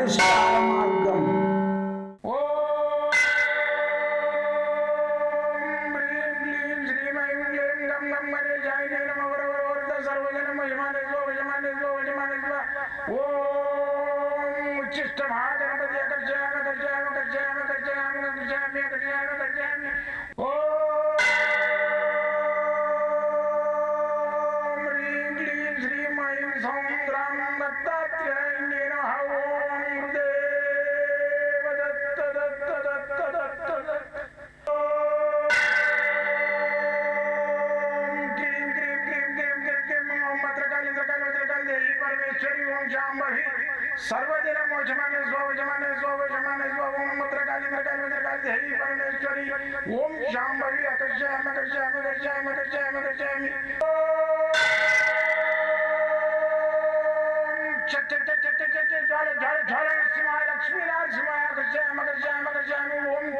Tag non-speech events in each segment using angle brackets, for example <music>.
పరిష్కార మార్గం ఉచ్చిష్ట మహాగణపతి అకర్షయామి అకర్షయామి అకర్షయామి అకర్షయామి అకర్షయామి అకర్షయామి. ఓ जनमो जमाने स्व जमाने स्व जमाने स्व ओम मत्र कालिंद्र कालिंद्र काली हरि परमेश्वरी। ओम शांभवी अकर्षयाम अकर्षयाम अकर्षयाम अकर्षयाम अकर्षयामि ज्वाल ज्वाल ज्वाल ज्वाल, सिंहाय लक्ष्मी नारायण सिंहाय अकर्षयाम अकर्षयाम अकर्षयामि ओम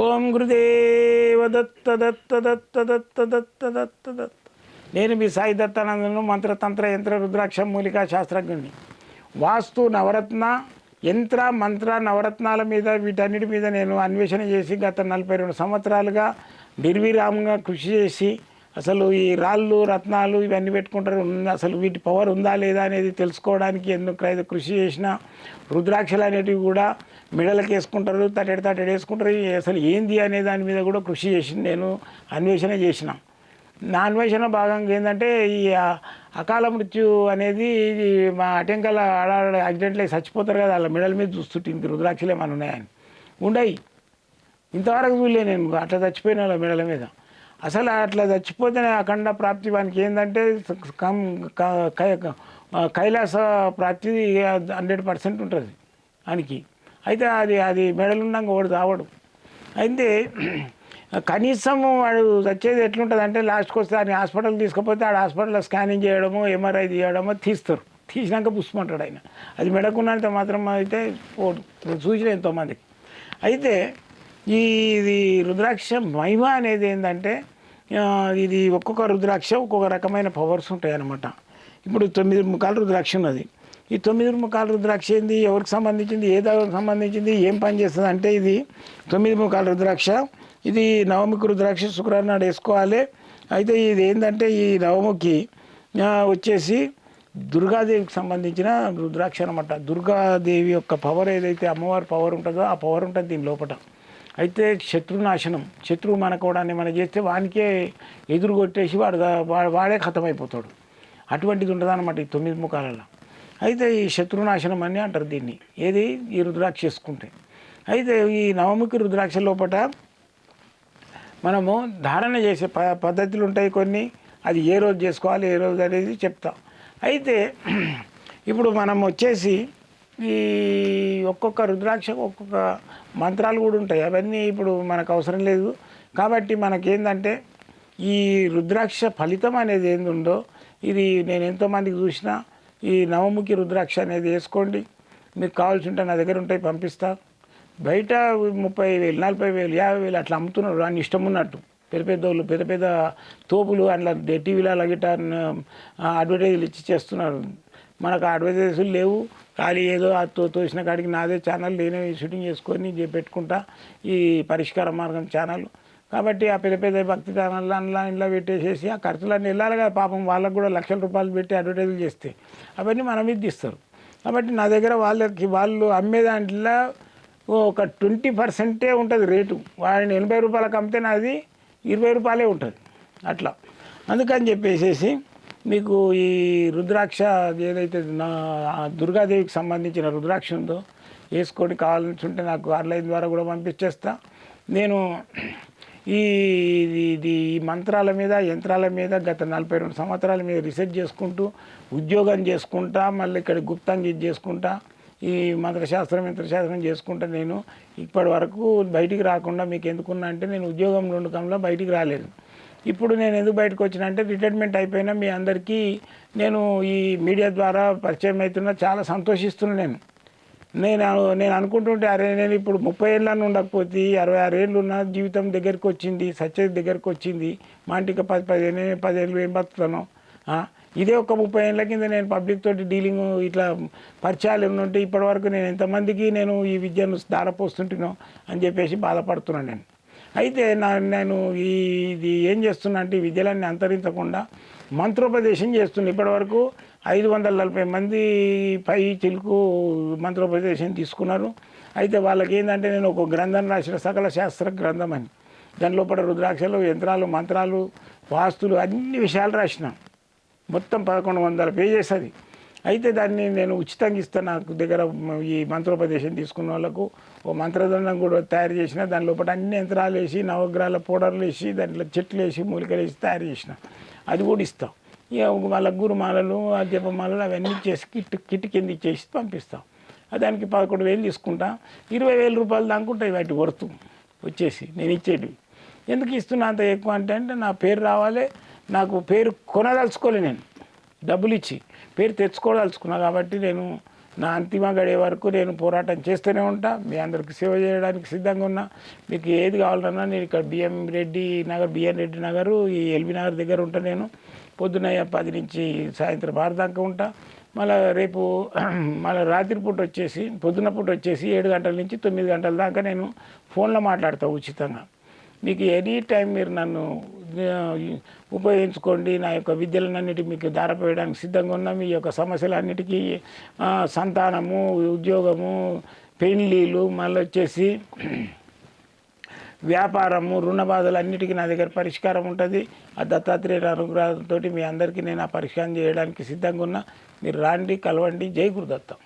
ఓం గురుదేవ దత్త దత్త దత్త దత్త దత్త దత్త దత్త. నేను మీ సాయి దత్తానందను మంత్రతంత్ర యంత్ర రుద్రాక్ష మూలికా శాస్త్రజ్ఞుడిని వాస్తు నవరత్న యంత్ర మంత్ర నవరత్నాల మీద వీటన్నిటి మీద నేను అన్వేషణ చేసి గత నలభై రెండు సంవత్సరాలుగా నిర్విరామంగా కృషి చేసి అసలు ఈ రాళ్ళు రత్నాలు ఇవన్నీ పెట్టుకుంటారు. అసలు వీటి పవర్ ఉందా లేదా అనేది తెలుసుకోవడానికి ఎన్నో కృషి చేసిన రుద్రాక్షలు అనేటివి కూడా మెడలకు వేసుకుంటారు తటెడు తటెడు వేసుకుంటారు. అసలు ఏంది అనే దాని మీద కూడా కృషి చేసి నేను అన్వేషణ చేసిన. నా అన్వేషణ భాగంగా ఏంటంటే ఈ అకాల మృత్యు అనేది ఇది మా అటెంకల ఆడ యాక్సిడెంట్లు అయి చచ్చిపోతారు కదా వాళ్ళ మెడల మీద చూస్తుంటే ఇంత రుద్రాక్షలు ఏమైనా ఉన్నాయని ఉండయి. ఇంతవరకు చూడలే నేను అట్లా చచ్చిపోయిన వాళ్ళ మెడల మీద. అసలు అట్లా చచ్చిపోతేనే అఖండ ప్రాప్తి వానికి ఏంటంటే కైలాస ప్రాప్తి హండ్రెడ్ పర్సెంట్ ఉంటుంది ఆయనకి అయితే అది అది మెడలున్నాక వాడు తావడు అయితే <clears throat> కనీసం వాడు వచ్చేది ఎట్లుంటుంది అంటే లాస్ట్కి వస్తే ఆయన హాస్పిటల్ తీసుకపోతే ఆడ హాస్పిటల్లో స్కానింగ్ చేయడము ఎంఆర్ఐ తీయడమో తీస్తారు. తీసినాక పుష్పంటాడు ఆయన. అది మెడకున్నంత మాత్రం అయితే పోడు చూసిన ఎంతోమందికి. అయితే ఈ ఇది రుద్రాక్ష మహిమ అనేది ఏంటంటే ఇది ఒక్కొక్క రుద్రాక్ష ఒక్కొక్క రకమైన పవర్స్ ఉంటాయి అన్నమాట ఇప్పుడు తొమ్మిది ముఖాలు రుద్రాక్ష ఉన్నది. ఈ తొమ్మిది ముఖాలు రుద్రాక్ష ఏంది? ఎవరికి సంబంధించింది? ఏ దానికి సంబంధించింది? ఏం పని చేస్తుంది? అంటే ఇది తొమ్మిది ముఖాల రుద్రాక్ష. ఇది నవముఖి రుద్రాక్ష శుక్రవారం నాడు వేసుకోవాలి. అయితే ఇది ఏంటంటే ఈ నవముఖి వచ్చేసి దుర్గాదేవికి సంబంధించిన రుద్రాక్ష అనమాట దుర్గాదేవి యొక్క పవర్ ఏదైతే అమ్మవారి పవర్ ఉంటుందో ఆ పవర్ ఉంటుంది దీని లోపల అయితే శత్రునాశనం శత్రువు మనకోవడాన్ని మనం చేస్తే వానికే ఎదురు కొట్టేసి వాడు వాడే ఖతమైపోతాడు. అటువంటిది ఉంటుంది అనమాట ఈ తొమ్మిది ముఖాలలో. అయితే ఈ శత్రునాశనం అని అంటారు దీన్ని. ఏది? ఈ రుద్రాక్ష చేసుకుంటే అయితే ఈ నవముఖి రుద్రాక్ష లోపల మనము ధారణ చేసే ప పద్ధతులు ఉంటాయి కొన్ని. అది ఏ రోజు చేసుకోవాలి ఏ రోజు అనేది చెప్తాం. అయితే ఇప్పుడు మనం వచ్చేసి ఈ ఒక్కొక్క రుద్రాక్ష ఒక్కొక్క మంత్రాలు కూడా ఉంటాయి. అవన్నీ ఇప్పుడు మనకు అవసరం లేదు. కాబట్టి మనకేందంటే ఈ రుద్రాక్ష ఫలితం అనేది ఏందుందో ఇది నేను ఎంతోమందికి చూసిన ఈ నవముఖి రుద్రాక్ష అనేది వేసుకోండి. మీకు కావాల్సి ఉంటే నా దగ్గర ఉంటాయి పంపిస్తా. బయట ముప్పై వేలు నలభై వేలు యాభై వేలు అట్లా అమ్ముతున్నారు. అని ఇష్టం ఉన్నట్టు. పెద్ద పెద్ద వాళ్ళు పెద్ద పెద్ద తోపులు అట్లా టీవీలో అలా అడ్వర్టైజ్లు ఇచ్చి చేస్తున్నారు. మనకు అడ్వర్టైజులు లేవు. ఖాళీ ఏదో ఆ తో తోసిన కాడికి నాదే ఛానల్ నేనే షూటింగ్ చేసుకొని పెట్టుకుంటా ఈ పరిష్కార మార్గం ఛానల్ కాబట్టి ఆ పెద్ద పెద్ద భక్తి ఛానల్ అందులో ఇంట్లో పెట్టేసేసి ఆ ఖర్చులన్నీ వెళ్ళాలి కదా పాపం. వాళ్ళకు కూడా లక్షల రూపాయలు పెట్టి అడ్వర్టైజ్లు చేస్తే అవన్నీ మన మీద తీస్తారు. కాబట్టి నా దగ్గర వాళ్ళకి వాళ్ళు అమ్మే దాంట్లో ఒక ట్వంటీ పర్సెంటే ఉంటుంది రేటు. వాడిని ఎనభై రూపాయలకు అమ్మితే నాది ఇరవై రూపాయలే ఉంటుంది. అట్లా. అందుకని చెప్పేసేసి మీకు ఈ రుద్రాక్ష ఏదైతే నా దుర్గాదేవికి సంబంధించిన రుద్రాక్ష ఉందో వేసుకొని కావాల్సి ఉంటే నాకు ఆన్లైన్ ద్వారా కూడా పంపించేస్తా. నేను ఈ ఇది ఇది ఈ మంత్రాల మీద యంత్రాల మీద గత నలభై రెండు సంవత్సరాల మీద రీసెర్చ్ చేసుకుంటూ ఉద్యోగం చేసుకుంటా మళ్ళీ ఇక్కడ గుప్తంగా ఇది చేసుకుంటా ఈ మంత్రశాస్త్రం యంత్రశాస్త్రం చేసుకుంటా నేను. ఇప్పటి వరకు బయటికి రాకుండా మీకు ఎందుకున్నా అంటే నేను ఉద్యోగం ఉండకంలో బయటికి రాలేదు. ఇప్పుడు నేను ఎందుకు బయటకు వచ్చిన అంటే రిటైర్మెంట్ అయిపోయినా మీ అందరికీ నేను ఈ మీడియా ద్వారా పరిచయం అవుతున్నా చాలా సంతోషిస్తున్నాను నేను. నేను నేను అనుకుంటుంటే అరే నేను ఇప్పుడు ముప్పై ఏళ్ళని ఉండకపోతే అరవై ఆరు ఏళ్ళు ఉన్న జీవితం దగ్గరికి వచ్చింది సత్యది దగ్గరికి వచ్చింది మా ఇంటికి పది పదిహేను పదిహేను ఏం బతుకుతాను? ఇదే ఒక ముప్పై ఏళ్ళ కింద నేను పబ్లిక్ తోటి డీలింగ్ ఇట్లా పరిచయాలు ఉంటే ఇప్పటివరకు నేను ఎంతమందికి నేను ఈ విద్యను దారపోస్తుంటున్నాను అని చెప్పేసి బాధపడుతున్నాను నేను. అయితే నా నేను ఈ ఇది ఏం చేస్తున్నా అంటే ఈ విద్యలన్నీ అంతరించకుండా మంత్రోపదేశం చేస్తుంది ఇప్పటివరకు ఐదు వందల నలభై మంది పై చిలుకు మంత్రోపదేశం తీసుకున్నారు. అయితే వాళ్ళకి ఏంటంటే నేను ఒక గ్రంథం రాసిన సకల శాస్త్ర గ్రంథం అని. దాని లోపల రుద్రాక్షలు యంత్రాలు మంత్రాలు వాస్తులు అన్ని విషయాలు రాసిన. మొత్తం పదకొండు వందల పేజెస్ అది. అయితే దాన్ని నేను ఉచితంగా ఇస్తాను నాకు దగ్గర ఈ మంత్రోపదేశం తీసుకున్న వాళ్ళకు. ఓ మంత్రదండం కూడా తయారు చేసిన దాని లోపల అన్ని యంత్రాలు వేసి నవగ్రహాల పౌడర్లు వేసి దాంట్లో చెట్లు వేసి మూలికలు వేసి తయారు చేసిన. అది కూడా ఇస్తాం. ఇక వాళ్ళ గురుమాలలు దీపమాలలు జపమాలలు అవన్నీ చేసి కిట్ కిట్ కింద ఇచ్చేసి పంపిస్తాం. దానికి పదకొండు వేలు తీసుకుంటా. ఇరవై వేల రూపాయలు దాకుంటాయి వాటి వర్తు. వచ్చేసి నేను ఇచ్చేటివి. ఎందుకు ఇస్తున్నా అంత ఎక్కువ అంటే అంటే నా పేరు రావాలి నాకు పేరు కొనదలుచుకోలే నేను. డబ్బులు ఇచ్చి పేరు తెచ్చుకోదలుచుకున్నా కాబట్టి నేను నా అంతిమ గడియ వరకు నేను పోరాటం చేస్తూనే ఉంటా. మీ అందరికి సేవ చేయడానికి సిద్ధంగా ఉన్నా. మీకు ఏది కావాలన్నా నేను ఇక్కడ బిఎం రెడ్డి నగర్ బిఎన్ రెడ్డి నగరు ఈ ఎల్బీ నగర్ దగ్గర ఉంటా నేను. పొద్దున పది నుంచి సాయంత్రం ఆరు దాకా ఉంటా. మళ్ళీ రేపు <clears throat> మళ్ళీ రాత్రి పూట వచ్చేసి పొద్దున పూట వచ్చేసి ఏడు గంటల నుంచి తొమ్మిది గంటల దాకా నేను ఫోన్లో మాట్లాడతా ఉచితంగా. మీకు ఎనీ టైం మీరు నన్ను ఉపయోగించుకోండి. నా యొక్క విద్యలన్నిటి మీకు దారపోయడానికి సిద్ధంగా ఉన్న. మీ యొక్క సమస్యలన్నిటికీ సంతానము ఉద్యోగము పెళ్ళిళ్ళు మళ్ళీ వచ్చేసి వ్యాపారము రుణ బాధలు అన్నిటికీ నా దగ్గర పరిష్కారం ఉంటుంది. ఆ దత్తాత్రేయ అనుగ్రహంతో మీ అందరికీ నేను ఆ పరిష్కారం చేయడానికి సిద్ధంగా ఉన్నా. మీరు రాండి కలవండి. జై గురుదత్తం.